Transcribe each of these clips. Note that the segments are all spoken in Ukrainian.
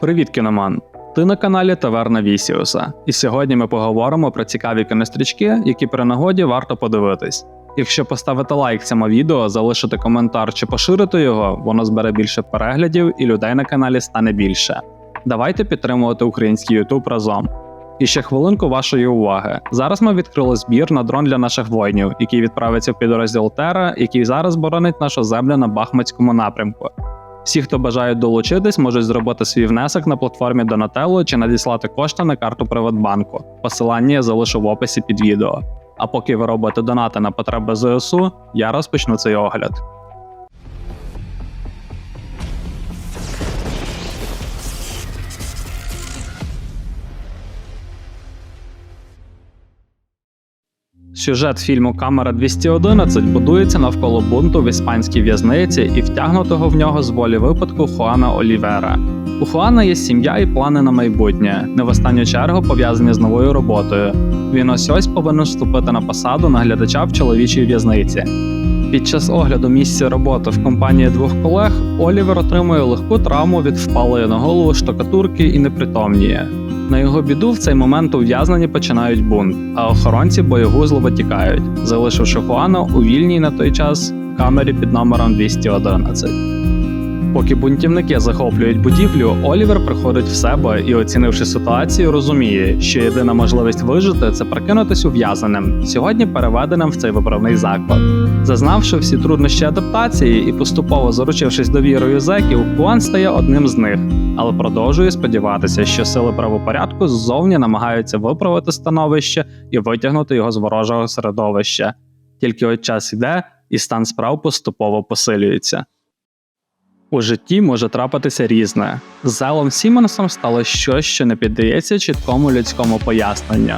Привіт, кіноман! Ти на каналі Таверна Вісіуса, і сьогодні ми поговоримо про цікаві кінострічки, які при нагоді варто подивитись. Якщо поставити лайк цьому відео, залишити коментар чи поширити його, воно збере більше переглядів і людей на каналі стане більше. Давайте підтримувати український YouTube разом. І ще хвилинку вашої уваги. Зараз ми відкрили збір на дрон для наших воїнів, який відправиться в підрозділ Тера, який зараз боронить нашу землю на Бахмутському напрямку. Всі, хто бажають долучитись, можуть зробити свій внесок на платформі Donatello чи надіслати кошти на карту Приватбанку. Посилання я залишу в описі під відео. А поки ви робите донати на потреби ЗСУ, я розпочну цей огляд. Сюжет фільму Камера 211 будується навколо бунту в іспанській в'язниці і втягнутого в нього з волі випадку Хуана Олівера. У Хуана є сім'я і плани на майбутнє, не в останню чергу пов'язані з новою роботою. Він ось ось повинен вступити на посаду наглядача в чоловічій в'язниці. Під час огляду місця роботи в компанії двох колег Олівер отримує легку травму від впалої на голову штукатурки і непритомніє. На його біду в цей момент ув'язнені починають бунт, а охоронці боєгузлово тікають, залишивши Хуана у вільній на той час камері під номером 211. Поки бунтівники захоплюють будівлю, Олівер приходить в себе і, оцінивши ситуацію, розуміє, що єдина можливість вижити це прикинутись ув'язненим, сьогодні переведеним в цей виправний заклад. Зазнавши всі труднощі адаптації і поступово заручившись довірою зеків, Хуан стає одним з них, але продовжує сподіватися, що сили правопорядку ззовні намагаються виправити становище і витягнути його з ворожого середовища. Тільки от час іде, і стан справ поступово посилюється. У житті може трапитися різне. З Зелом Сімонсом стало щось, що не піддається чіткому людському поясненню.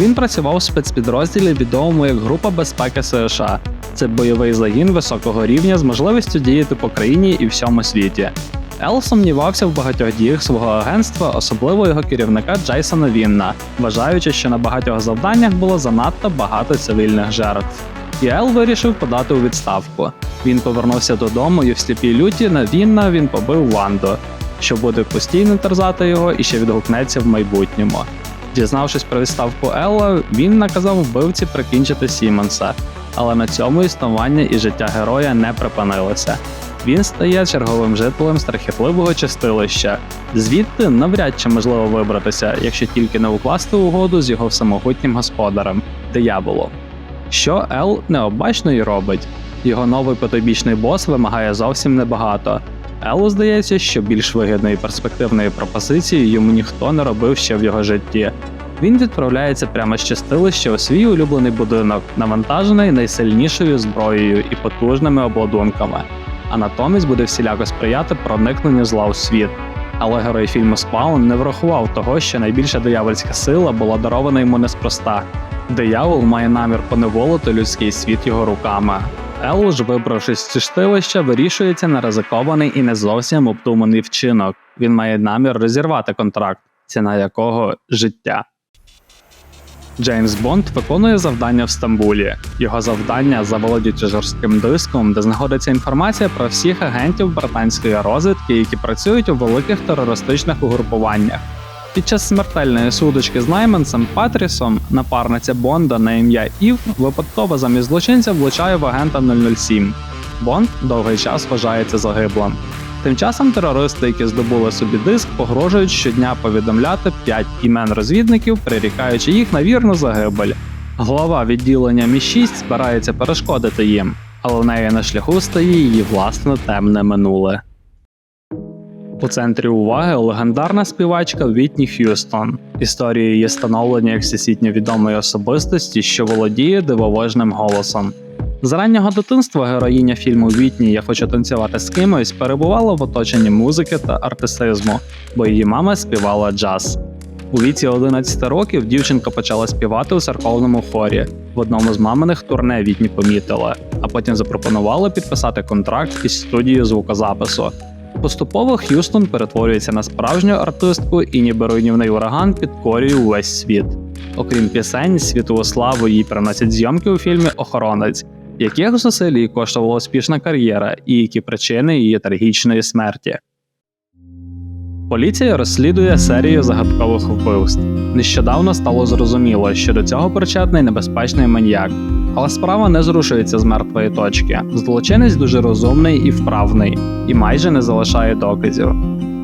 Він працював в спецпідрозділі, відомому як Група безпеки США. Це бойовий загін високого рівня з можливістю діяти по країні і всьому світі. Ел сумнівався в багатьох діях свого агентства, особливо його керівника Джейсона Вінна, вважаючи, що на багатьох завданнях було занадто багато цивільних жертв. І Ел вирішив подати у відставку. Він повернувся додому і в сліпій люті на Вінна він побив Ванду, що буде постійно терзати його і ще відгукнеться в майбутньому. Дізнавшись про відставку Елла, він наказав вбивці прикінчити Сімонса, але на цьому існування і життя героя не припинилося. Він стає черговим жителем страхітливого чистилища, звідти навряд чи можливо вибратися, якщо тільки не укласти угоду з його всемогутнім господарем дияволом. Що Ел необачно й робить. Його новий потойбічний бос вимагає зовсім небагато. Елу здається, що більш вигідної перспективної пропозиції йому ніхто не робив ще в його житті. Він відправляється прямо з чистилища у свій улюблений будинок, навантажений найсильнішою зброєю і потужними обладунками, а натомість буде всіляко сприяти проникненню зла у світ. Але герой фільму Спаун не врахував того, що найбільша диявольська сила була дарована йому неспроста. Диявол має намір поневолити людський світ його руками. Ел ж, вибравшись з чистилища, вирішується на ризикований і не зовсім обдуманий вчинок. Він має намір розірвати контракт, ціна якого життя. Джеймс Бонд виконує завдання в Стамбулі. Його завдання заволодіти жорстким диском, де знаходиться інформація про всіх агентів британської розвідки, які працюють у великих терористичних угрупуваннях. Під час смертельної судочки з найманцем Патрісом напарниця Бонда на ім'я Ів випадково замість злочинця влучає в агента 007. Бонд довгий час вважається загиблим. Тим часом терористи, які здобули собі диск, погрожують щодня повідомляти 5 імен розвідників, прирікаючи їх на вірну загибель. Глава відділення Мі 6 збирається перешкодити їм, але в неї на шляху стає її власне темне минуле. У центрі уваги легендарна співачка Вітні Х'юстон. Історія її становлення як всесвітньо відомої особистості, що володіє дивовижним голосом. З раннього дитинства героїня фільму Вітні Я хочу танцювати з кимось перебувала в оточенні музики та артистизму, бо її мама співала джаз. У віці 11 років дівчинка почала співати у церковному хорі. В одному з маминих турне Вітні помітила, а потім запропонували підписати контракт із студією звукозапису. Поступово Х'юстон перетворюється на справжню артистку і ніби руйнівний ураган підкорює увесь світ. Окрім пісень, світову славу їй приносять зйомки у фільмі Охоронець, яких зусиль їй коштувала успішна кар'єра і які причини її трагічної смерті. Поліція розслідує серію загадкових вбивств. Нещодавно стало зрозуміло, що до цього причетний небезпечний маньяк. Але справа не зрушується з мертвої точки. Злочинець дуже розумний і вправний, і майже не залишає доказів.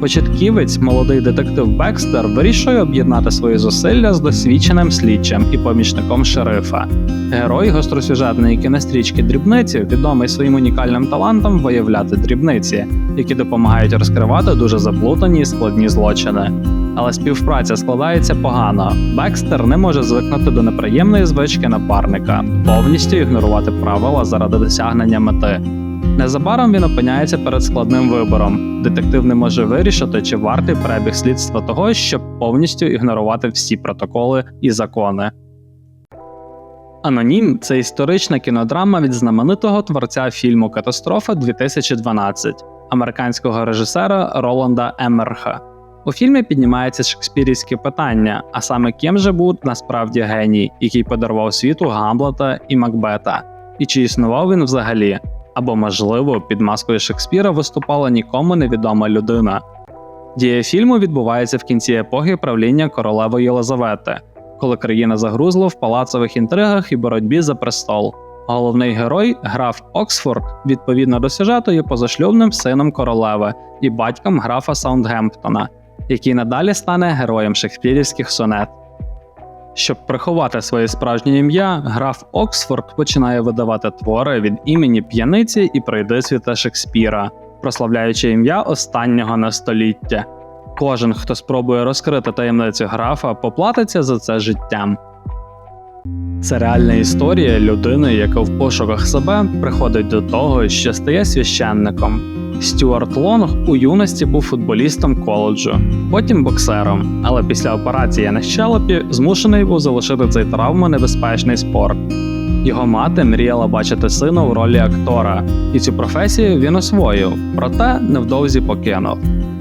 Початківець, молодий детектив Бекстер, вирішує об'єднати свої зусилля з досвідченим слідчим і помічником шерифа. Герой гостросюжетної кінострічки дрібниці відомий своїм унікальним талантом виявляти дрібниці, які допомагають розкривати дуже заплутані і складні злочини. Але співпраця складається погано. Бекстер не може звикнути до неприємної звички напарника, повністю ігнорувати правила заради досягнення мети. Незабаром він опиняється перед складним вибором. Детектив не може вирішити, чи вартий перебіг слідства того, щоб повністю ігнорувати всі протоколи і закони. Анонім це історична кінодрама від знаменитого творця фільму Катастрофа 2012 американського режисера Роланда Емерха. У фільмі піднімається шекспірівське питання, а саме ким же був насправді геній, який подарував світу Гамлета і Макбета, і чи існував він взагалі, або, можливо, під маскою Шекспіра виступала нікому невідома людина. Дія фільму відбувається в кінці епохи правління королеви Єлизавети, коли країна загрузла в палацових інтригах і боротьбі за престол. Головний герой, граф Оксфорд, відповідно до сюжету, є позашлюбним сином королеви і батьком графа Саундгемптона, який надалі стане героєм шекспірівських сонет. Щоб приховати своє справжнє ім'я, граф Оксфорд починає видавати твори від імені п'яниці і пройдисвіта Шекспіра, прославляючи ім'я останнього на століття. Кожен, хто спробує розкрити таємницю графа, поплатиться за це життям. Це реальна історія людини, яка в пошуках себе приходить до того, що стає священником. Стюарт Лонг у юності був футболістом коледжу, потім боксером, але після операції на щелепі змушений був залишити цей травмонебезпечний спорт. Його мати мріяла бачити сина в ролі актора, і цю професію він освоїв, проте невдовзі покинув.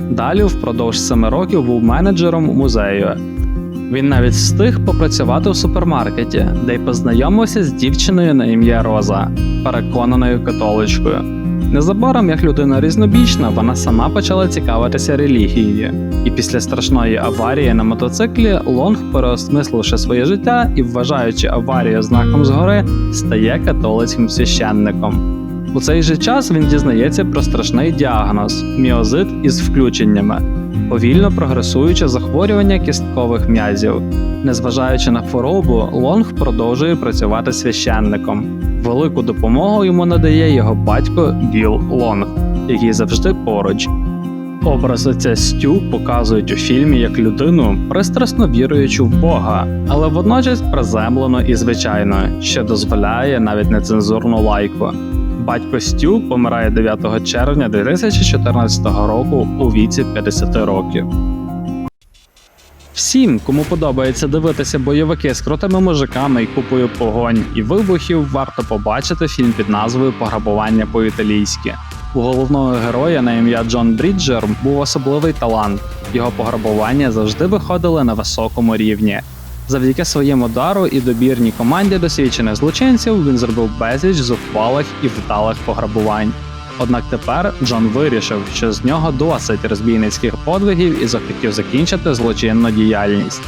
Далі, впродовж семи років, був менеджером музею. Він навіть встиг попрацювати в супермаркеті, де й познайомився з дівчиною на ім'я Роза, переконаною католичкою. Незабаром, як людина різнобічна, вона сама почала цікавитися релігією. І після страшної аварії на мотоциклі Лонг, переосмисливши своє життя і вважаючи аварію знаком згори, стає католицьким священником. У цей же час він дізнається про страшний діагноз міозит із включеннями, повільно прогресуюче захворювання кісткових м'язів. Незважаючи на хворобу, Лонг продовжує працювати священником. Велику допомогу йому надає його батько Біл Лонг, який завжди поруч. Образ отця Стю показують у фільмі як людину, пристрасно віруючу в Бога, але водночас приземлено і звичайно, що дозволяє навіть нецензурну лайку. Батько Стю помирає 9 червня 2014 року у віці 50 років. Всім, кому подобається дивитися бойовики з крутими мужиками і купою погонь і вибухів, варто побачити фільм під назвою Пограбування по-італійськи. У головного героя на ім'я Джон Бріджер був особливий талант. Його пограбування завжди виходили на високому рівні. Завдяки своєму дару і добірній команді досвідчених злочинців він зробив безліч зухвалих і вдалих пограбувань. Однак тепер Джон вирішив, що з нього досить розбійницьких подвигів і захотів закінчити злочинну діяльність.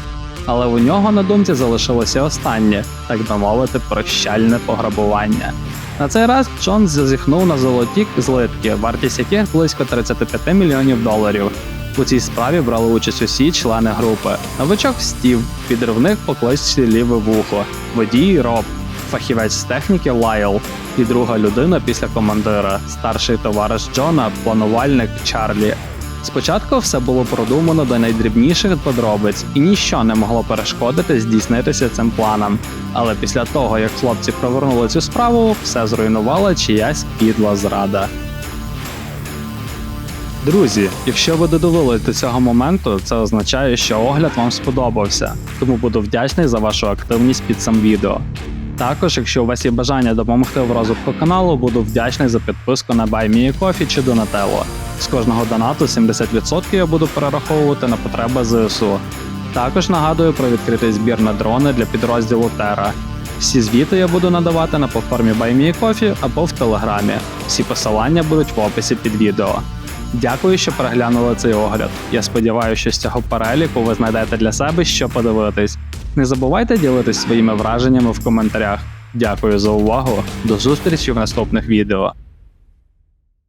Але у нього на думці залишилося останнє, так би мовити, прощальне пограбування. На цей раз Джон зазіхнув на золоті злитки, вартість яких близько 35 мільйонів доларів. У цій справі брали участь усі члени групи: новичок Стів, підривник по кличці ліве вухо, водій Роб, фахівець з техніки Лайл і друга людина після командира, старший товариш Джона, планувальник Чарлі. Спочатку все було продумано до найдрібніших подробиць, і ніщо не могло перешкодити здійснитися цим планом. Але після того, як хлопці провернули цю справу, все зруйнувала чиясь підла зрада. Друзі, якщо ви додивились до цього моменту, це означає, що огляд вам сподобався, тому буду вдячний за вашу активність під цим відео. Також, якщо у вас є бажання допомогти в розвитку каналу, буду вдячний за підписку на BuyMeACoffee чи Donatello. З кожного донату 70% я буду перераховувати на потреби ЗСУ. Також нагадую про відкритий збір на дрони для підрозділу Terra. Всі звіти я буду надавати на платформі BuyMeACoffee або в Телеграмі. Всі посилання будуть в описі під відео. Дякую, що переглянули цей огляд. Я сподіваюся, що з цього переліку ви знайдете для себе що подивитись. Не забувайте ділитись своїми враженнями в коментарях. Дякую за увагу. До зустрічі в наступних відео.